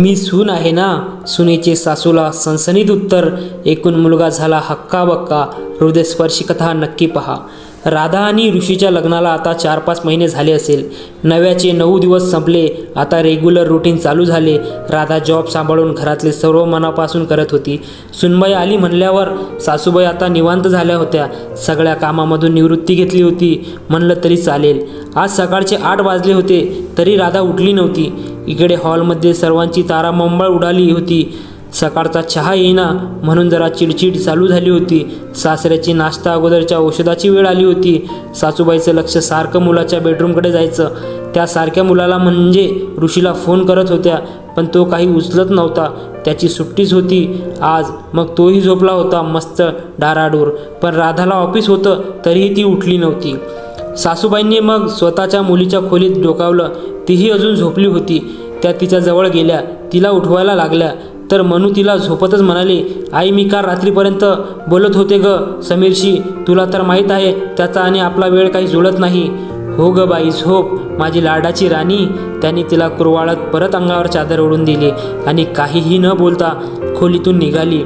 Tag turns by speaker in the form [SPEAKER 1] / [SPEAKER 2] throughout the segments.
[SPEAKER 1] मी सून आहे ना? सुनेचे सासूला सनसनीत उत्तर एकूण मुलगा झाला हक्का बक्का. हृदयस्पर्शी कथा नक्की पहा. राधा आणि ऋषीच्या लग्नाला आता चार पाच महिने झाले असेल. नव्याचे नऊ दिवस संपले. आता रेग्युलर रुटीन चालू झाले. राधा जॉब सांभाळून घरातले सर्व मनापासून करत होती. सुनबाई आली म्हणल्यावर सासूबाई आता निवांत झाल्या होत्या. सगळ्या कामामधून निवृत्ती घेतली होती. म्हणलं तरी चालेल. आज सकाळचे आठ वाजले होते. तरी राधा उठली नव्हती. इकडे हॉलमध्ये सर्वांची तारामंबळ उडाली होती. सकाळचा चहा येईना म्हणून जरा चिडचिड चालू झाली होती. सासऱ्याची नाश्ता अगोदरच्या औषधाची वेळ आली होती. सासूबाईचं लक्ष सारखं मुलाच्या बेडरूमकडे जायचं. त्या सारख्या मुलाला म्हणजे ऋषीला फोन करत होत्या पण तो काही उचलत नव्हता. त्याची सुट्टीच होती. आज मग तोही झोपला होता मस्त डाराडूर पण राधाला ऑफिस होतं तरीही ती उठली नव्हती. सासूबाईंनी मग स्वतःच्या मुलीच्या खोलीत डोकावलं. तीही अजून झोपली होती. त्या तिच्या जवळ गेल्या. तिला उठवायला लागल्या. तर मनू तिला झोपतच म्हणाले आई मी काल रात्रीपर्यंत बोलत होते ग समीरशी. तुला तर माहीत आहे त्याचा आणि आपला वेळ काही जुळत नाही. हो ग बाई झोप. माझी लाडाची राणी. त्यांनी तिला कुरवाळत परत अंगावर चादर ओढून दिली आणि काहीही न बोलता खोलीतून निघाली.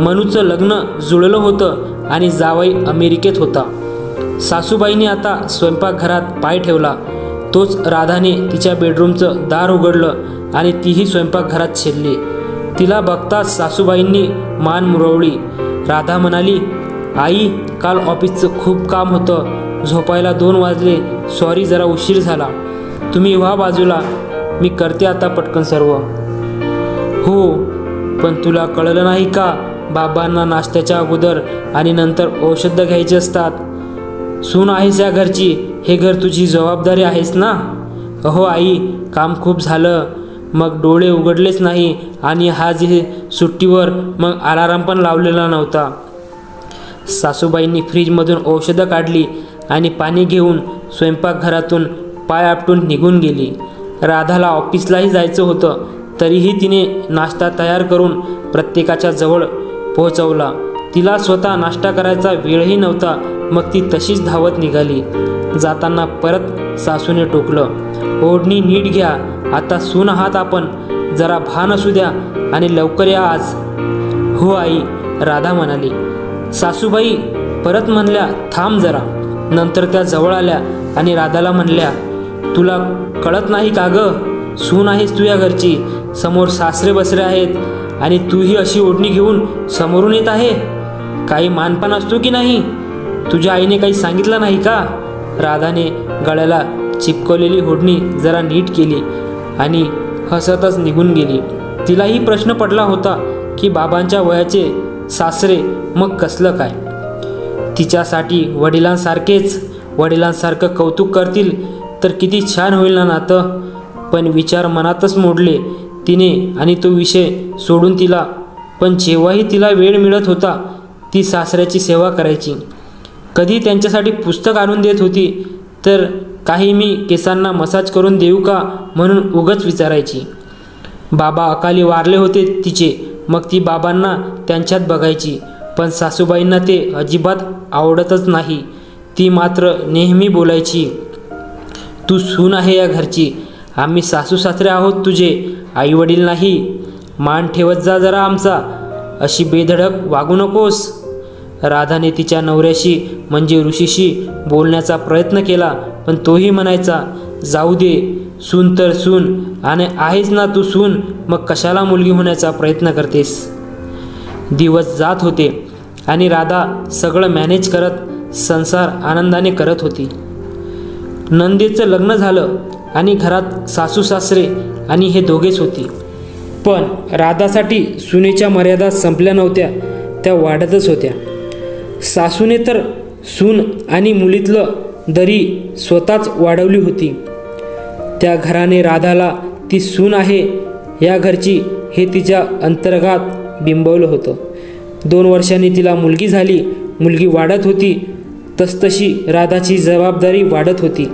[SPEAKER 1] मनूचं लग्न जुळलं होतं आणि जावई अमेरिकेत होता. सासूबाईने आता स्वयंपाकघरात पाय ठेवला. तोच राधाने तिच्या बेडरूमचं दार उघडलं आणि तीही स्वयंपाकघरात शिरली. तिला बघताच सासूबाईंनी मान मुरवली. राधा म्हणाली आई काल ऑफिसचं खूप काम होतं. झोपायला दोन वाजले. सॉरी जरा उशीर झाला. तुम्ही व्हा बाजूला. मी करते आता पटकन सर्व. हो पण तुला कळलं नाही का? बाबांना नाश्त्याच्या अगोदर आणि नंतर औषधं घ्यायची असतात. सून आहेस या घरची. हे घर तुझी जबाबदारी आहेस ना? अहो आई काम खूप झालं. मग डोळे उघडलेच नाही आणि हा जे सुट्टीवर मग अलाराम पण लावलेला नव्हता. सासूबाईंनी फ्रीजमधून औषधं काढली आणि पाणी घेऊन स्वयंपाकघरातून पाय आपटून निघून गेली. राधाला ऑफिसलाही जायचं होतं तरीही तिने नाश्ता तयार करून प्रत्येकाच्या जवळ पोहोचवला. तिला स्वतः नाश्ता करायचा वेळही नव्हता. मग ती तशीच धावत निघाली. जाताना परत सासूने टोकलं ओढणी नीट घ्या. आता सून आहात आपण. जरा भान असू द्या आणि लवकर या आज. हो आई राधा म्हणाली. सासूबाई परत म्हणल्या थांब जरा. नंतर त्या जवळ आल्या आणि राधाला म्हणल्या तुला कळत नाही का ग? सून आहेस तुझ्या घरची. समोर सासरे बसरे आहेत आणि तूही अशी ओढणी घेऊन समोरून येत आहे? काही मानपान असतो की नाही? तुझ्या आईने काही सांगितलं नाही का? राधाने गळ्याला चिपकवलेली होडणी जरा नीट केली आणि हसतच निघून गेली. तिलाही प्रश्न पडला होता की बाबांच्या वयाचे सासरे मग कसलं काय? तिच्यासाठी वडिलांसारखेच वडिलांसारखं कौतुक करतील तर किती छान होईल ना नातं? पण विचार मनातच मोडले तिने आणि तो विषय सोडून तिला. पण जेव्हाही तिला वेळ मिळत होता ती सासऱ्याची सेवा करायची. कधी त्यांच्यासाठी पुस्तक आणून देत होती तर काही मी केसांना मसाज करून देऊ का म्हणून उगच विचारायची. बाबा अकाली वारले होते तिचे मग ती बाबांना त्यांच्यात बघायची. पण सासूबाईंना ते अजिबात आवडतच नाही. ती मात्र नेहमी बोलायची तू सून आहे या घरची. आम्ही सासू सासरे आहोत तुझे. आईवडील नाही. मान ठेवत जा जरा आमचा. अशी बेधडक वागू नकोस. राधाने तिच्या नवऱ्याशी म्हणजे ऋषीशी बोलण्याचा प्रयत्न केला पण तोही म्हणायचा जाऊ दे सून तर सून आणि आहेच ना तू सून मग कशाला मुलगी होण्याचा प्रयत्न करतेस? दिवस जात होते आणि राधा सगळं मॅनेज करत संसार आनंदाने करत होती. नंदेचं लग्न झालं आणि घरात सासू सासरे आणि हे दोघेच होती. पण राधासाठी सुनेच्या मर्यादा संपल्या नव्हत्या त्या वाढतच होत्या. सासूने तर सून आणि मुलीतलं दरी स्वतःच वाढवली होती. त्या घराने राधाला ती सून आहे या घरची हे तिच्या अंतर्गात बिंबवलं होतं. दोन वर्षांनी तिला मुलगी झाली मुलगी वाढत होती तसतशी राधाची जबाबदारी वाढत होती.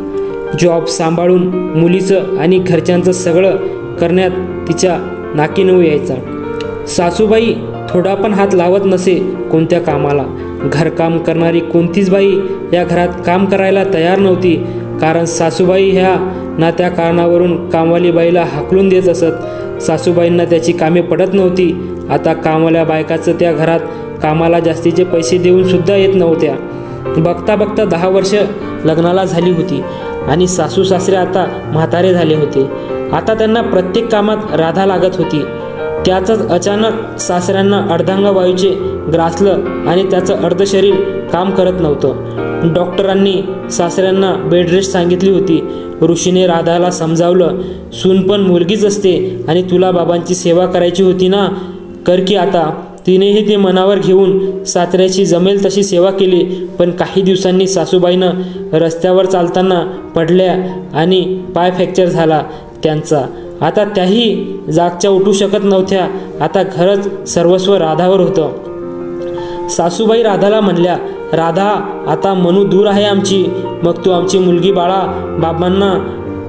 [SPEAKER 1] जॉब सांभाळून मुलीचं आणि घरच्यांचं सगळं करण्यात तिच्या नाकीनऊ यायचा. सासूबाई थोडा पण हात लावत नसे कोणत्या कामाला. घरकाम करणारी कोणतीच बाई या घरात काम करायला तयार नव्हती. कारण सासूबाई ह्या ना त्या कारणावरून कामवाली बाईला हाकलून देत असत. सासूबाईंना त्याची कामे पडत नव्हती. आता कामवाल्या बायकाचं त्या घरात कामाला जास्तीचे पैसे देऊन सुद्धा येत नव्हत्या. बघता बघता दहा वर्ष लग्नाला झाली होती आणि सासू सासरे आता म्हातारे झाले होते. आता त्यांना प्रत्येक कामात राधा लागत होती. त्याचंच अचानक सासऱ्यांना अर्धांगवायूचे ग्रासलं आणि त्याचं अर्ध शरीर काम करत नव्हतं. डॉक्टरांनी सासऱ्यांना बेडरेस्ट सांगितली होती. ऋषीने राधाला समजावलं सून पण मुलगीच असते आणि तुला बाबांची सेवा करायची होती ना? कर की आता. तिनेही ते मनावर घेऊन सासऱ्याची जमेल तशी सेवा केली पण काही दिवसांनी सासूबाईनं रस्त्यावर चालताना पडल्या आणि पाय फ्रॅक्चर झाला त्यांचा. आता त्याही जागच्या उठू शकत नव्हत्या. आता घरच सर्वस्व राधावर होतं. सासूबाई राधाला म्हणल्या राधा आता मनू दूर आहे आमची. मग तू आमची मुलगी बाळा बाबांना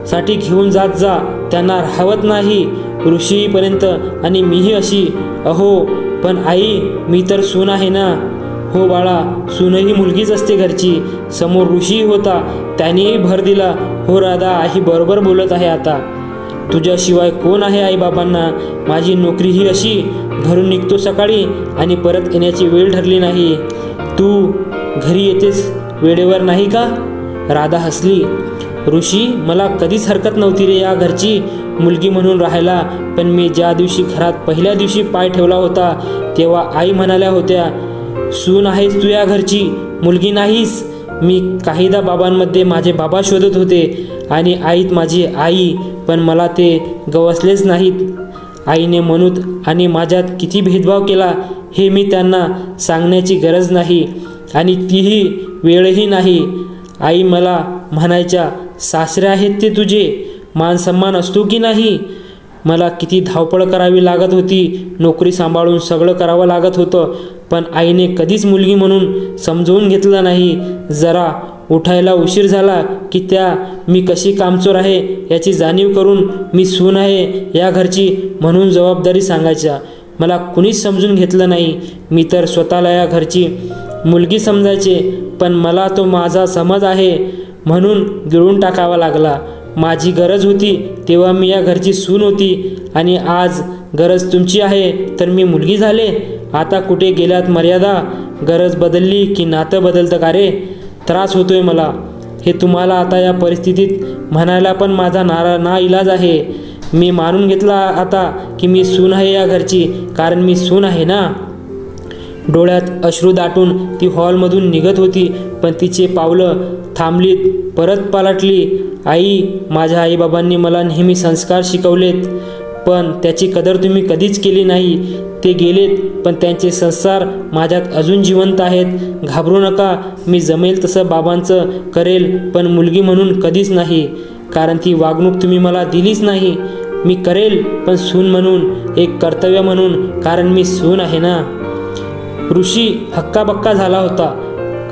[SPEAKER 1] साठी घेऊन जात जा. त्यांना राहवत नाही. ऋषीपर्यंत आणि मीही अशी. अहो पण आई मी तर सून आहे ना. हो बाळा सूनही मुलगीच असते घरची. समोर ऋषी होता. त्यानेही भर दिला. हो राधा आई बरोबर बोलत आहे आता. तुझ्याशिवाय कोण आहे आईबाबांना माझी नोकरी ही अशी. घरून निघतो सकाळी आणि परत येण्याची वेळ ठरली नाही. तू घरी येतेस वेळेवर नाही का? राधा हसली. ऋषी मला कधीच हरकत नव्हती रे या घरची. मुलगी म्हणून राहायला. पण मी ज्या दिवशी घरात पहिल्या दिवशी पाय ठेवला होता तेव्हा आई म्हणाल्या होत्या सून आहेस तू या घरची. मुलगी नाहीस. मी काहीदा बाबांमध्ये माझे बाबा शोधत होते आणि आईत माझी आई. पण मला ते गवसलेच नाहीत. आईने मनूत आणि माझ्यात किती भेदभाव केला हे मी त्यांना सांगण्याची गरज नाही आणि तीही वेळही नाही. आई मला म्हणायच्या सासरे आहेत ते तुझे मान सन्मान असतो की नाही? मला किती धावपळ करावी लागत होती नोकरी सांभाळून सगळं करावं लागत होतं पण आईने कधीच मुलगी म्हणून समजवून घेतलं नाही. जरा उठायला उशीर झाला की त्या मी कशी कामचोर आहे याची जाणीव करून मी सून आहे या घरची म्हणून जबाबदारी सांगायच्या. मला कुणीच समजून घेतलं नाही. मी तर स्वतःला या घरची मुलगी समजायचे पण मला तो माझा समज आहे म्हणून गिळून टाकावा लागला. माझी गरज होती तेव्हा मी या घरची सून होती आणि आज गरज तुमची आहे तर मी मुलगी झाले. आता कुठे गेल्यात मर्यादा? गरज बदलली की नातं बदलतं का रे? त्रास होतोय मला. हे तुम्हाला आता या परिस्थितीत म्हणायला पण माझा नारा ना इलाज आहे. मी मानून घेतला आता की मी सून आहे या घरची कारण मी सून आहे ना. डोळ्यात अश्रू दाटून ती हॉलमधून निघत होती पण तिचे पावलं थांबलीत परत पालटली. आई माझ्या आईबाबांनी मला नेहमी संस्कार शिकवलेत. पण त्याची कदर तुम्ही कधीच केली नाही. ते गेलेत पण त्यांचे संस्कार माझ्यात अजून जिवंत आहेत. घाबरू नका मी जमेल तसं बाबांचं करेल पण मुलगी म्हणून कधीच नाही. कारण ती वागणूक तुम्ही मला दिलीच नाही. मी करेल पण सून म्हणून एक कर्तव्य म्हणून कारण मी सून आहे ना. ऋषी हक्काबक्का झाला होता.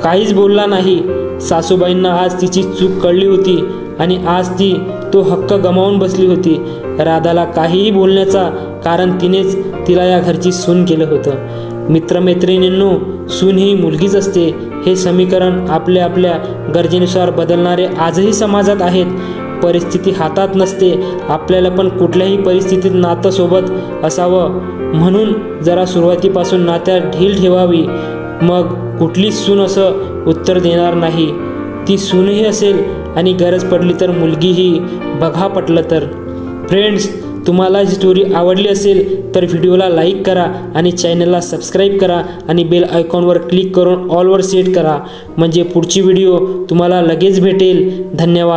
[SPEAKER 1] काहीच बोलला नाही. सासूबाईंना आज तिची चूक कळली होती आणि आज ती तो हक्क गमावून बसली होती. राधाला काहीही बोलण्याचा कारण तिनेच तिला या घरची सून केलं होतं. मित्रमैत्रिणींनो सून ही मुलगीच असते. हे समीकरण आपल्या आपल्या गरजेनुसार बदलणारे आजही समाजात आहेत. परिस्थिती हातात नसते. आपल्याला पण कुठल्याही परिस्थितीत नातं सोबत असावं. म्हणून जरा सुरुवातीपासून नात्यात ढील ठेवावी. मग कुठलीच सून असं उत्तर देणार नाही. ती सूनही असेल आणि गरज पडली तर मुलगीही. बघा पटलं तर. फ्रेंड्स तुम्हाला ही स्टोरी आवडली असेल तर व्हिडिओला लाईक करा आणि चॅनलला सबस्क्राईब करा आणि बेल आयकॉनवर क्लिक करून ऑलवर सेट करा. म्हणजे पुढची व्हिडिओ तुम्हाला लगेच भेटेल. धन्यवाद.